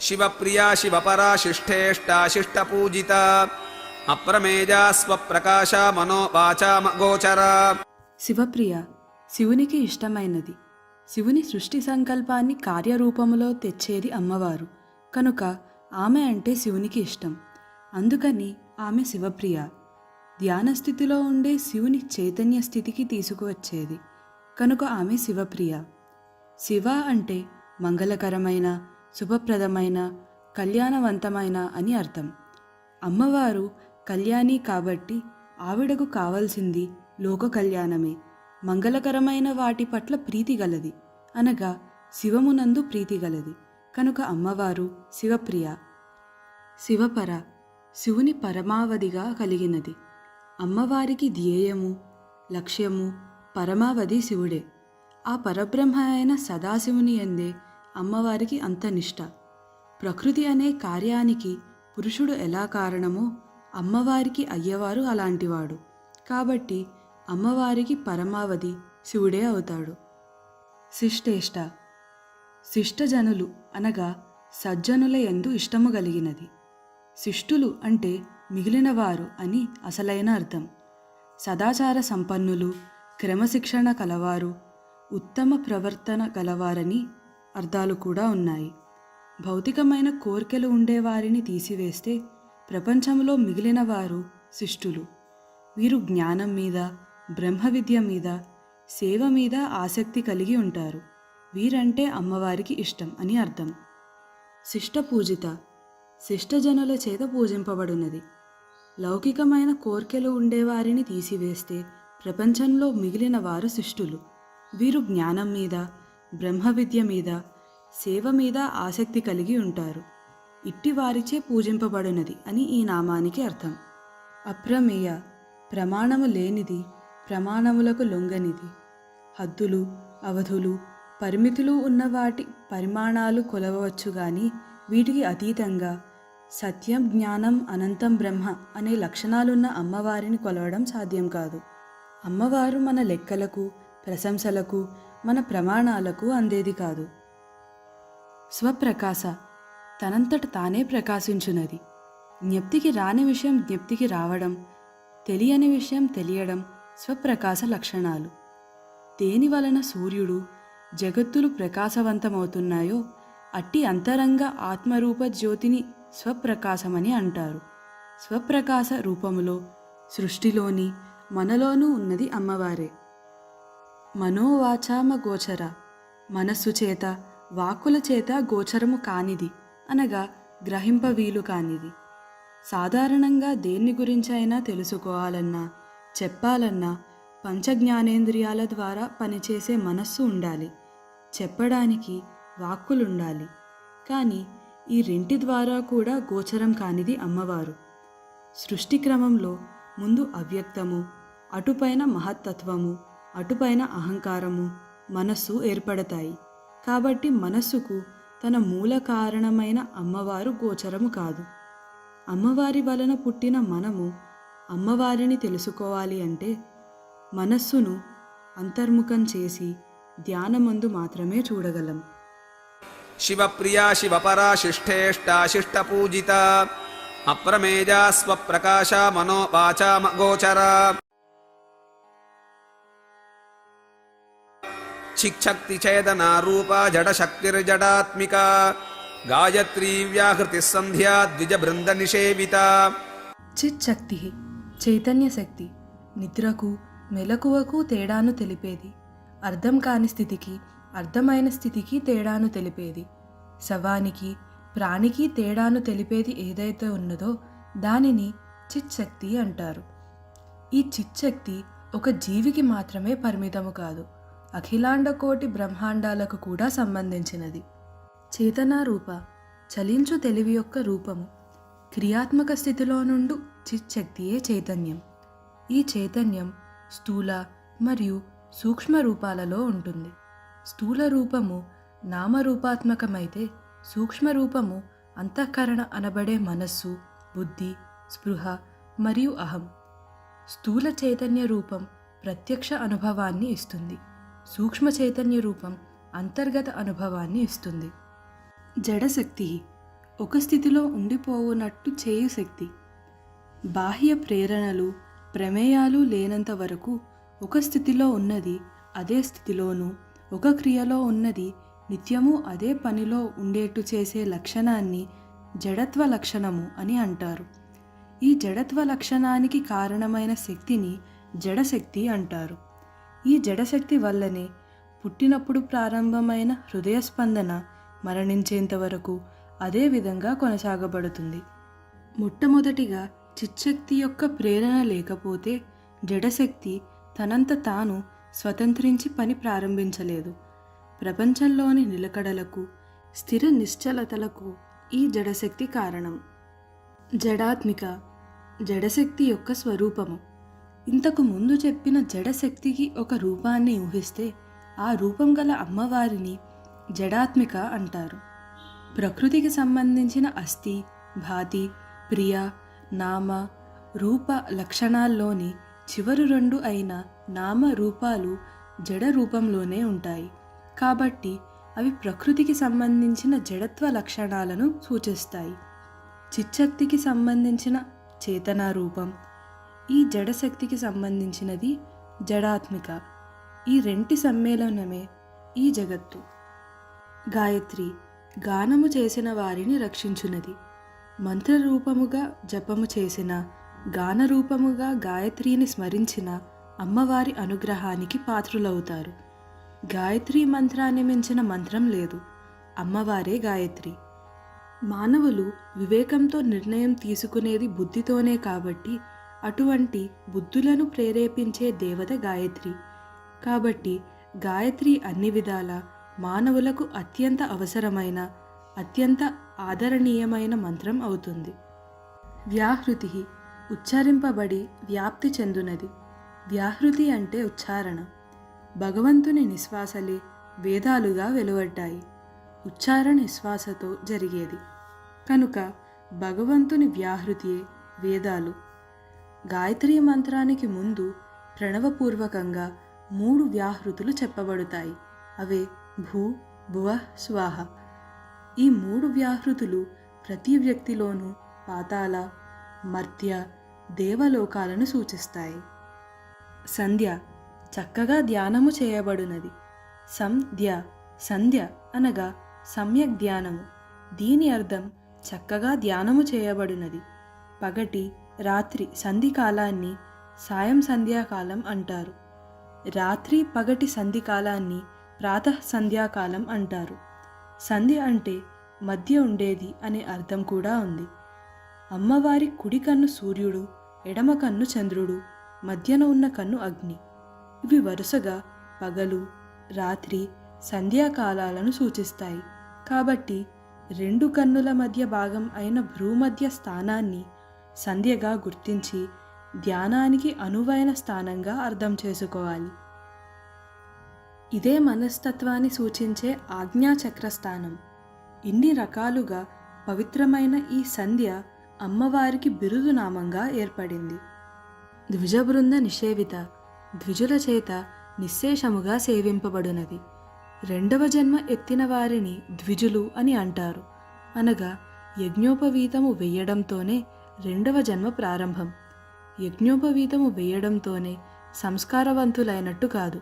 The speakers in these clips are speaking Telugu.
శివప్రియా శివపరా శిష్టేష్టా శిష్టపూజిత అప్రమేజా స్వప్రకాశ మనో శివప్రియ శివునికి ఇష్టమైనది. శివుని సృష్టి సంకల్పాన్ని కార్యరూపములో తెచ్చేది అమ్మవారు. కనుక ఆమె అంటే శివునికి ఇష్టం. అందుకని ఆమె శివప్రియ. ధ్యానస్థితిలో ఉండే శివుని చైతన్య స్థితికి తీసుకువచ్చేది. కనుక ఆమె శివప్రియ. శివ అంటే మంగళకరమైన శుభప్రదమైన కళ్యాణవంతమైన అని అర్థం. అమ్మవారు కళ్యాణి కాబట్టి ఆవిడకు కావలసింది లోక కళ్యాణమే. మంగళకరమైన వాటి పట్ల ప్రీతి గలది. అనగా శివమునందు ప్రీతి గలది. కనుక అమ్మవారు శివప్రియ. శివపర. శివుని పరమావధిగా కలిగినది. అమ్మవారికి ధ్యేయము లక్ష్యము పరమావధి శివుడే. ఆ పరబ్రహ్మ అయిన సదాశివుని ఎందే అమ్మవారికి అంత నిష్ట. ప్రకృతి అనే కార్యానికి పురుషుడు ఎలా కారణమో అమ్మవారికి అయ్యవారు అలాంటివాడు. కాబట్టి అమ్మవారికి పరమావధి శివుడే అవుతాడు. శిష్టేష్ట. శిష్టజనులు అనగా సజ్జనుల ఎందు ఇష్టము కలిగినది. శిష్టులు అంటే మిగిలినవారు అని అసలైన అర్థం. సదాచార సంపన్నులు క్రమశిక్షణ కలవారు ఉత్తమ ప్రవర్తన గలవారని అర్థాలు కూడా ఉన్నాయి. భౌతికమైన కోరికలు ఉండేవారిని తీసివేస్తే ప్రపంచంలో మిగిలిన వారు శిష్టులు. వీరు జ్ఞానం మీద బ్రహ్మ విద్య మీద సేవ మీద ఆసక్తి కలిగి ఉంటారు. వీరంటే అమ్మవారికి ఇష్టం అని అర్థం. శిష్ట పూజిత శిష్టజనుల చేత పూజింపబడినది లౌకికమైన కోర్కెలు ఉండేవారిని తీసివేస్తే ప్రపంచంలో మిగిలిన వారు శిష్టులు. వీరు జ్ఞానం మీద బ్రహ్మ విద్య మీద సేవ మీద ఆసక్తి కలిగి ఉంటారు. ఇట్టి వారిచే పూజింపబడినది అని ఈ నామానికి అర్థం. అప్రమేయ ప్రమాణము లేనిది ప్రమాణములకు లొంగనిది. హద్దులు అవధులు పరిమితులు ఉన్న వాటి పరిమాణాలు కొలవవచ్చు గాని వీటికి అతీతంగా సత్యం జ్ఞానం అనంతం బ్రహ్మ అనే లక్షణాలున్న అమ్మవారిని కొలవడం సాధ్యం కాదు. అమ్మవారు మన లెక్కలకు ప్రశంసలకు మన ప్రమాణాలకు అందేది కాదు. స్వప్రకాశ తనంతట తానే ప్రకాశించున్నది జ్ఞప్తికి రాని విషయం జ్ఞప్తికి రావడం తెలియని విషయం తెలియడం స్వప్రకాశ లక్షణాలు. దేని వలన సూర్యుడు జగత్తులు ప్రకాశవంతమవుతున్నాయో అట్టి అంతరంగ ఆత్మరూప జ్యోతిని స్వప్రకాశమని అంటారు. స్వప్రకాశ రూపములో సృష్టిలోని మనలోనూ ఉన్నది అమ్మవారే. మనోవాచామ గోచర మనస్సు చేత వాక్కుల చేత గోచరము కానిది అనగా గ్రహింప వీలు కానిది. సాధారణంగా దేన్ని గురించైనా తెలుసుకోవాలన్నా చెప్పాలన్నా పంచజ్ఞానేంద్రియాల ద్వారా పనిచేసే మనస్సు ఉండాలి. చెప్పడానికి వాక్కులుండాలి. కానీ ఈ రెంటి ద్వారా కూడా గోచరం కానిది అమ్మవారు. సృష్టి క్రమంలో ముందు అవ్యక్తము అటుపైన మహత్తత్వము అటుపైన అహంకారము మనస్సు ఏర్పడతాయి. కాబట్టి మనస్సుకు తన మూల కారణమైన అమ్మవారు గోచరము కాదు. అమ్మవారి వలన పుట్టిన మనము అమ్మవారిని తెలుసుకోవాలి అంటే మనస్సును అంతర్ముఖం చేసి ధ్యానమందు మాత్రమే చూడగలం. శివప్రియా శివపరా శిష్టేష్టాశిష్ట పూజిత అప్రమేజా స్వప్రకాశ మనో వాచామ గోచరా చిక్శక్తి రూప జడ శక్తిర్జడాత్మిక గాయత్రీ వ్యాహృతి సంధ్యా ద్విజ బృంద నిషేవిత. చిచ్చక్తి చైతన్య శక్తి నిద్రకు మెలకువకు తేడాను తెలిపేది. అర్థం కాని స్థితికి అర్థమైన స్థితికి తేడాను తెలిపేది. శవానికి ప్రాణికి తేడాను తెలిపేది ఏదైతే ఉన్నదో దానిని చిచ్చక్తి అంటారు. ఈ చిచ్చక్తి ఒక జీవికి మాత్రమే పరిమితము కాదు అఖిలాండకోటి బ్రహ్మాండాలకు కూడా సంబంధించినది. చేతనారూప చలించు తెలివి యొక్క రూపము. క్రియాత్మక స్థితిలో నుండు చిచ్చక్తియే చైతన్యం. ఈ చైతన్యం స్థూల మరియు సూక్ష్మ రూపాలలో ఉంటుంది. స్థూల రూపము నామరూపాత్మకమైతే సూక్ష్మ రూపము అంతఃకరణ అనబడే మనస్సు బుద్ధి స్పృహ మరియు అహం. స్థూల చైతన్య రూపం ప్రత్యక్ష అనుభవాన్ని ఇస్తుంది. సూక్ష్మ చైతన్య రూపం అంతర్గత అనుభవాన్ని ఇస్తుంది. జడశక్తి ఒక స్థితిలో ఉండిపోవునట్టు చేయు శక్తి. బాహ్య ప్రేరణలు ప్రమేయాలు లేనంత వరకు ఒక స్థితిలో ఉన్నది అదే స్థితిలోనూ ఒక క్రియలో ఉన్నది నిత్యము అదే పనిలో ఉండేట్టు చేసే లక్షణాన్ని జడత్వ లక్షణము అని అంటారు. ఈ జడత్వ లక్షణానికి కారణమైన శక్తిని జడశక్తి అంటారు. ఈ జడశక్తి వల్లనే పుట్టినప్పుడు ప్రారంభమైన హృదయ స్పందన మరణించేంత వరకు అదే విధంగా కొనసాగబడుతుంది. మొట్టమొదటిగా చిచ్చక్తి యొక్క ప్రేరణ లేకపోతే జడశక్తి తనంత తాను స్వతంత్రించి పని ప్రారంభించలేదు. ప్రపంచంలోని నిలకడలకు స్థిర నిశ్చలతలకు ఈ జడశక్తి కారణం. జడాత్మిక జడశక్తి యొక్క స్వరూపము. ఇంతకు ముందు చెప్పిన జడశక్తికి ఒక రూపాన్ని ఊహిస్తే ఆ రూపం గల అమ్మవారిని జడాత్మిక అంటారు. ప్రకృతికి సంబంధించిన అస్థి భాతి ప్రియ నామ రూప లక్షణాల్లోని చివరి రెండు అయిన నామ రూపాలు జడ రూపంలోనే ఉంటాయి. కాబట్టి అవి ప్రకృతికి సంబంధించిన జడత్వ లక్షణాలను సూచిస్తాయి. చిచ్చక్తికి సంబంధించిన చేతన రూపం ఈ జడశక్తికి సంబంధించినది జడాత్మిక. ఈ రెంటి సమ్మేళనమే ఈ జగత్తు. గాయత్రి గానము చేసిన వారిని రక్షించునది. మంత్రరూపముగా జపము చేసిన గానరూపముగా గాయత్రిని స్మరించిన అమ్మవారి అనుగ్రహానికి పాత్రులవుతారు. గాయత్రి మంత్రాన్ని మించిన మంత్రం లేదు. అమ్మవారే గాయత్రి. మానవులు వివేకంతో నిర్ణయం తీసుకునేది బుద్ధితోనే కాబట్టి అటువంటి బుద్ధులను ప్రేరేపించే దేవత గాయత్రి. కాబట్టి గాయత్రి అన్ని విధాల మానవులకు అత్యంత అవసరమైన అత్యంత ఆదరణీయమైన మంత్రం అవుతుంది. వ్యాహృతి ఉచ్చరింపబడి వ్యాప్తి చెందునది. వ్యాహృతి అంటే ఉచ్చారణ. భగవంతుని నిశ్వాసలే వేదాలుగా వెలువడ్డాయి. ఉచ్చారణ నిశ్వాసతో జరిగేది. కనుక భగవంతుని వ్యాహృతియే వేదాలు. గాయత్రీ మంత్రానికి ముందు ప్రణవపూర్వకంగా మూడు వ్యాహృతులు చెప్పబడతాయి. అవే భూ భువ స్వాహ. ఈ మూడు వ్యాహృతులు ప్రతి వ్యక్తిలోనూ పాతాల మర్త్య దేవలోకాలను సూచిస్తాయి. సంధ్య చక్కగా ధ్యానము చేయబడునది. సంధ్య సంధ్య అనగా సమ్యక్ ధ్యానము. దీని అర్థం చక్కగా ధ్యానము చేయబడినది. పగటి రాత్రి సంధి కాలాన్ని సాయం సంధ్యాకాలం అంటారు. రాత్రి పగటి సంధి కాలాన్ని ప్రాతః సంధ్యాకాలం అంటారు. సంధి అంటే మధ్య ఉండేది అనే అర్థం కూడా ఉంది. అమ్మవారి కుడి కన్ను సూర్యుడు ఎడమ కన్ను చంద్రుడు మధ్యన ఉన్న కన్ను అగ్ని. ఇవి వరుసగా పగలు రాత్రి సంధ్యాకాలాలను సూచిస్తాయి. కాబట్టి రెండు కన్నుల మధ్య భాగం అయిన భ్రూమధ్య స్థానాన్ని సంధ్యగా గుర్తించి ధ్యానానికి అనువైన స్థానంగా అర్థం చేసుకోవాలి. ఇదే మనస్తత్వాన్ని సూచించే ఆజ్ఞాచక్ర స్థానం ఇన్ని రకాలుగా పవిత్రమైన ఈ సంధ్య అమ్మవారికి బిరుదునామంగా ఏర్పడింది. ద్విజబృంద నిషేవిత ద్విజుల చేత నిశ్శేషముగా సేవింపబడునది. రెండవ జన్మ ఎత్తిన వారిని ద్విజులు అని అంటారు. అనగా యజ్ఞోపవీతము వెయ్యడంతోనే రెండవ జన్మ ప్రారంభం. యజ్ఞోపవీతము వేయడంతోనే సంస్కారవంతులైనట్టు కాదు.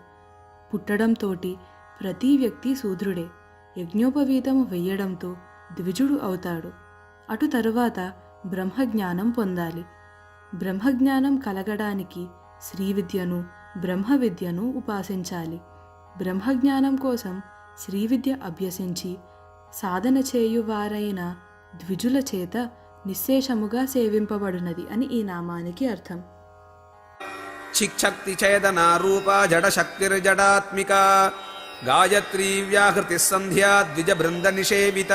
పుట్టడంతోటి ప్రతి వ్యక్తి శూద్రుడే. యజ్ఞోపవీతము వెయ్యడంతో ద్విజుడు అవుతాడు. అటు తరువాత బ్రహ్మజ్ఞానం పొందాలి. బ్రహ్మజ్ఞానం కలగడానికి శ్రీ విద్యను బ్రహ్మ విద్యను ఉపాసించాలి. బ్రహ్మజ్ఞానం కోసం శ్రీ విద్య అభ్యసించి సాధన చేయువారైన ద్విజుల చేత నిశ్శేషముగా సేవింపబడినది అని ఈ నామానికి అర్థం. చిక్షక్తి చేదనా రూప జడ శక్తిర్జడాత్మిక గాయత్రీ వ్యాహృతి సంధ్యా ద్విజ బృంద నిషేవిత.